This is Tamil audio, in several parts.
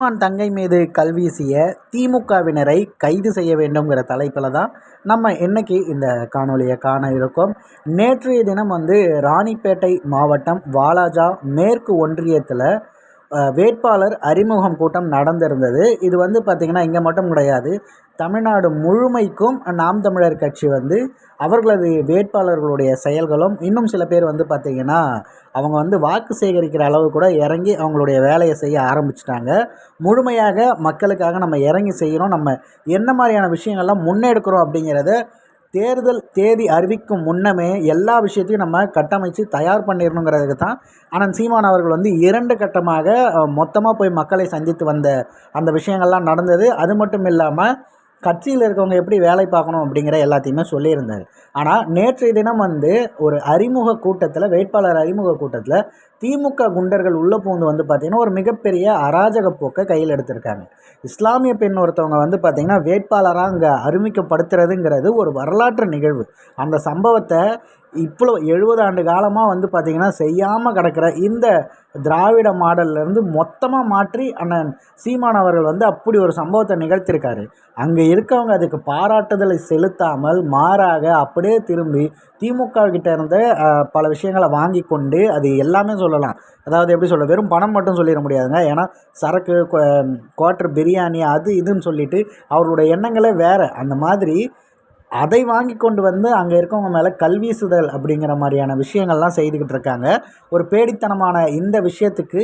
சீமான் தங்கை மீது கல்வீசிய திமுகவினரை கைது செய்ய வேண்டும்ங்கிற தலைப்பில் தான் நம்ம இன்னைக்கு இந்த காணொலியை காண இருக்கோம். நேற்றைய தினம் வந்து ராணிப்பேட்டை மாவட்டம் வாலாஜா மேற்கு ஒன்றியத்தில் வேட்பாளர் அறிமுகம் கூட்டம் நடந்திருந்தது. இது வந்து பார்த்திங்கன்னா இங்கே மட்டும் கிடையாது. தமிழ்நாடு முழுமைக்கும் நாம் தமிழர் கட்சி வந்து அவர்களது வேட்பாளர்களுடைய செயல்களும் இன்னும் சில பேர் வந்து பார்த்திங்கன்னா அவங்க வந்து வாக்கு சேகரிக்கிற அளவு கூட இறங்கி அவங்களுடைய வேலையை செய்ய ஆரம்பிச்சிட்டாங்க. முழுமையாக மக்களுக்காக நம்ம இறங்கி செய்கிறோம் நம்ம என்ன மாதிரியான விஷயங்கள்லாம் முன்னெடுக்கிறோம் அப்படிங்கிறத தேர்தல் தேதி அறிவிக்கும் முன்னமே எல்லா விஷயத்தையும் நம்ம கட்டமைச்சு தயார் பண்ணிடணுங்கிறதுக்கு தான் ஆனால் சீமான் அவர்கள் வந்து இரண்டு கட்டமாக மொத்தமாக போய் மக்களை சந்தித்து வந்த அந்த விஷயங்கள்லாம் நடந்தது. அது மட்டும் இல்லாமல் கட்சியில் இருக்கவங்க எப்படி வேலை பார்க்கணும் அப்படிங்கிற எல்லாத்தையுமே சொல்லியிருந்தார். ஆனால் நேற்றைய தினம் வந்து ஒரு அறிமுக கூட்டத்தில் வேட்பாளர் அறிமுக கூட்டத்தில் திமுக குண்டர்கள் உள்ளே பூந்து வந்து பார்த்திங்கன்னா ஒரு மிகப்பெரிய அராஜக போக்கை கையில் எடுத்திருக்காங்க. இஸ்லாமிய பெண் ஒருத்தவங்க வந்து பார்த்திங்கன்னா வேட்பாளராக அங்கே அறிவிக்கப்படுத்துறதுங்கிறது ஒரு வரலாற்று நிகழ்வு. அந்த சம்பவத்தை இவ்வளோ எழுபது ஆண்டு காலமாக வந்து பார்த்திங்கன்னா செய்யாமல் கிடக்கிற இந்த திராவிட மாடல்லேருந்து மொத்தமாக மாற்றி அண்ணன் சீமான் அவர்கள் வந்து அப்படி ஒரு சம்பவத்தை நிகழ்த்தியிருக்காரு. அங்கே இருக்கவங்க அதுக்கு பாராட்டுதலை செலுத்தாமல் மாறாக அப்படியே திரும்பி திமுக கிட்ட இருந்து பல விஷயங்களை வாங்கி கொண்டு அது எல்லாமே சொல்லலாம். அதாவது எப்படி சொல்ல வெறும் பணம் மட்டும் சொல்லிட முடியாதுங்க. ஏன்னா சரக்கு குவார்ட்ரு பிரியாணி அது இதுன்னு சொல்லிட்டு அவரோட எண்ணங்களே வேறு. அந்த மாதிரி அதை வாங்கி கொண்டு வந்து அங்கே இருக்கவங்க மேலே கல்வீசுதல் அப்படிங்கிற மாதிரியான விஷயங்கள்லாம் செய்துக்கிட்டு இருக்காங்க. ஒரு பேடித்தனமான இந்த விஷயத்துக்கு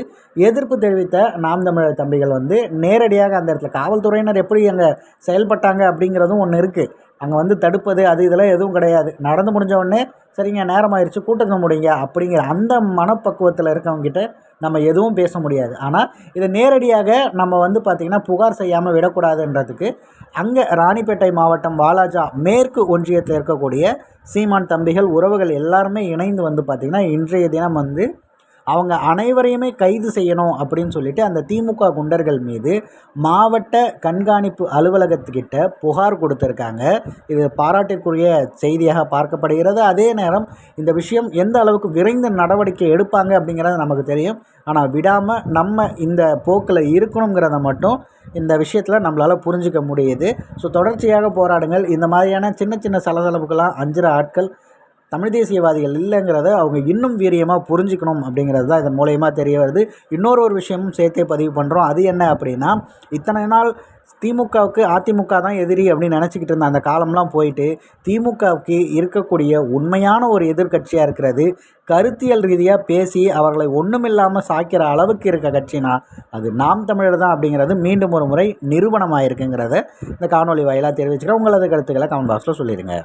எதிர்ப்பு தெரிவித்த நாம் தமிழர் தம்பிகள் வந்து நேரடியாக அந்த இடத்துல காவல்துறையினர் எப்படி அங்கே செயல்பட்டாங்க அப்படிங்கிறதும் ஒன்று இருக்குது அங்கே வந்து தடுப்பது அது இதெல்லாம் எதுவும் கிடையாது. நடந்து முடிஞ்ச உடனே சரிங்க நேரம் ஆயிடுச்சு கூட்டத்தை முடிங்க அப்படிங்கிற அந்த மனப்பக்குவத்தில் இருக்கவங்ககிட்ட நம்ம எதுவும் பேச முடியாது. ஆனால் இதை நேரடியாக நம்ம வந்து பார்த்திங்கன்னா புகார் செய்யாமல் விடக்கூடாதுன்றதுக்கு அங்கே ராணிப்பேட்டை மாவட்டம் வாலாஜா மேற்கு ஒன்றியத்தில் இருக்கக்கூடிய சீமான் தம்பிகள் உறவுகள் எல்லாருமே இணைந்து வந்து பார்த்திங்கன்னா இன்றைய தினம் வந்து அவங்க அனைவரையுமே கைது செய்யணும் அப்படின்னு சொல்லிட்டு அந்த திமுக குண்டர்கள் மீது மாவட்ட கண்காணிப்பு அலுவலகத்துக்கிட்ட புகார் கொடுத்துருக்காங்க. இது பாராட்டிற்குரிய செய்தியாக பார்க்கப்படுகிறது. அதே நேரம் இந்த விஷயம் எந்த அளவுக்கு விரைந்த நடவடிக்கை எடுப்பாங்க அப்படிங்கிறது நமக்கு தெரியும். ஆனால் விடாமல் நம்ம இந்த போக்கில் இருக்கணுங்கிறத மட்டும் இந்த விஷயத்தில் நம்மளால் புரிஞ்சிக்க முடியுது. ஸோ தொடர்ச்சியாக போராடுங்கள். இந்த மாதிரியான சின்ன சின்ன சலசலப்புக்கெல்லாம் அஞ்சுற ஆட்கள் தமிழ் தேசியவாதிகள் இல்லைங்கிறத அவங்க இன்னும் வீரியமாக புரிஞ்சுக்கணும் அப்படிங்கிறது தான் இதன் மூலயமா தெரிய வருது. இன்னொரு ஒரு விஷயமும் சேர்த்தே பதிவு பண்ணுறோம் அது என்ன அப்படின்னா இத்தனை நாள் திமுகவுக்கு அதிமுக தான் எதிரி அப்படின்னு நினச்சிக்கிட்டு இருந்த அந்த காலம்லாம் போயிட்டு திமுகவுக்கு இருக்கக்கூடிய உண்மையான ஒரு எதிர்கட்சியாக இருக்கிறது கருத்தியல் ரீதியாக பேசி அவர்களை ஒன்றுமில்லாமல் சாய்க்கிற அளவுக்கு இருக்க கட்சினா அது நாம் தமிழர் தான் அப்படிங்கிறது மீண்டும் ஒரு முறை நிரூபணமாக இருக்குங்கிறத இந்த காணொலி வாயிலாக தெரிவிச்சுக்கிறேன். உங்களது கருத்துக்களை கமெண்ட் பாக்ஸில் சொல்லிடுங்க.